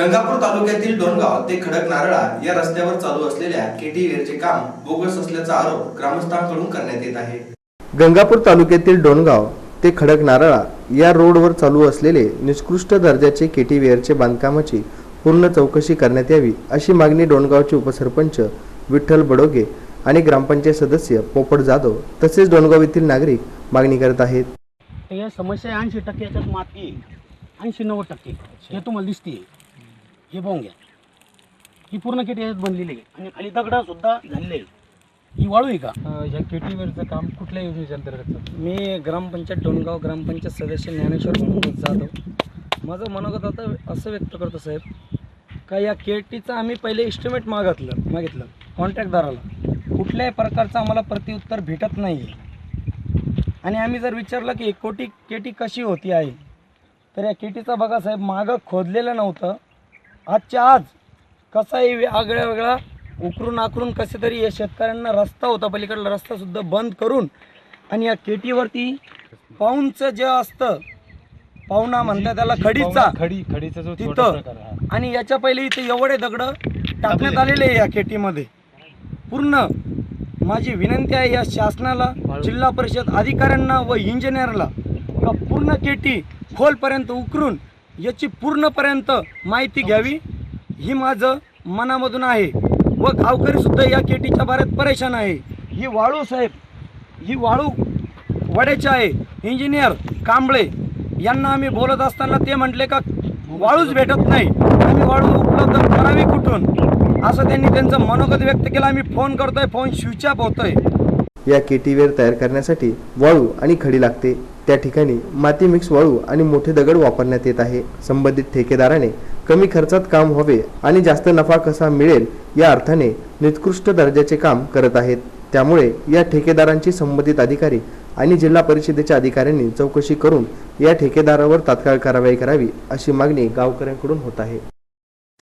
गंगापूर तालुक्यातील डोणगाव ते खडक नारळा या रस्त्यावर चालू असलेल्या केटीवेअरचे काम बोगस असल्याचा आरोप ग्रामस्थांकडून करण्यात येत आहे. गंगापूर तालुक्यातील डोणगाव ते खडक नारळा या रोडवर चालू असलेले निकृष्ट दर्जाचे केटीवेअरचे बांधकामाची पूर्ण चौकशी करण्यात यावी अशी मागणी डोणगावचे उपसरपंच विठ्ठल बडोगे आणि ग्रामपंचायत सदस्य पोपट जाधव तसेच डोणगाव येथील नागरिक मागणी करत आहेत. या समस्या ऐंशी टक्के याच्यात माती ऐंशी नव्वद टक्के. हे तुम्हाला दिसते हे पाहून घ्या. ही पूर्ण किती याच्यात बनलेली आहे. आणि खाली दगडा सुद्धा झालेले आहे ही वाळू आहे का? ह्या केटीवेरचं काम कुठल्या योजनेच्या अंतर्गत चालतं? मी ग्रामपंचायत डोणगाव ग्रामपंचायत सदस्य ज्ञानेश्वर म्हणून जाधव माझं मनोगत आता असं व्यक्त करतो साहेब. का या केटीचं आम्ही पहिले इस्टिमेट मागितलं मागितलं. कॉन्ट्रॅक्टदाराला कुठल्याही प्रकारचं आम्हाला प्रत्युत्तर भेटत नाही आणि आम्ही जर विचारलं की कोटी केटी कशी होती आहे तर या केटीचा बघा साहेब मागं खोदलेलं नव्हतं. आजच्या आज कसाही आगळ्या वेगळा उकरून आकरून कसे तरी या शेतकऱ्यांना रस्ता होता पलीकडला. रस्तासुद्धा बंद करून आणि या केटीवरती पाऊनचं जे असतं पाहुणा म्हणतात त्याला खडीचा. खडी खडीचा जो तिथं. आणि याच्या पहिले इथे एवढे दगड टाकण्यात आलेले या केटीमध्ये. पूर्ण माझी विनंती आहे या शासनाला जिल्हा परिषद अधिकाऱ्यांना व इंजिनियरला का पूर्ण केटी खोलपर्यंत उकरून याची पूर्णपर्यंत माहिती घ्यावी. ही माझं मनामधून आहे. व गावकरीसुद्धा या केटीच्या बाऱ्यात परेशान आहे. ही वाळू साहेब ही वाळू वड्याचे आहे. इंजिनियर कांबळे यांना आम्ही बोलत असताना ते म्हटले का वाळूच भेटत नाही. आम्ही वाळू उपलब्ध करावी कुठून? असं त्यांनी त्यांचं मनोगत व्यक्त केलं. आम्ही फोन करतोय फोन स्विच ऑफ होतोय. या केटीवेअर तयार करण्यासाठी वाळू आणि खडी लागते. त्या ठिकाणी माती मिक्स वाळू आणि मोठे दगड वापरण्यात येत आहे. संबंधित ठेकेदाराने कमी खर्चात काम व्हावे आणि जास्त नफा कसा मिळेल या अर्थाने निकृष्ट दर्जाचे काम करत आहेत. त्यामुळे या ठेकेदारांची संबंधित अधिकारी आणि जिल्हा परिषदेच्या अधिकाऱ्यांनी चौकशी करून या ठेकेदारावर तात्काळ कारवाई करावी अशी मागणी गावकऱ्यांकडून होत आहे.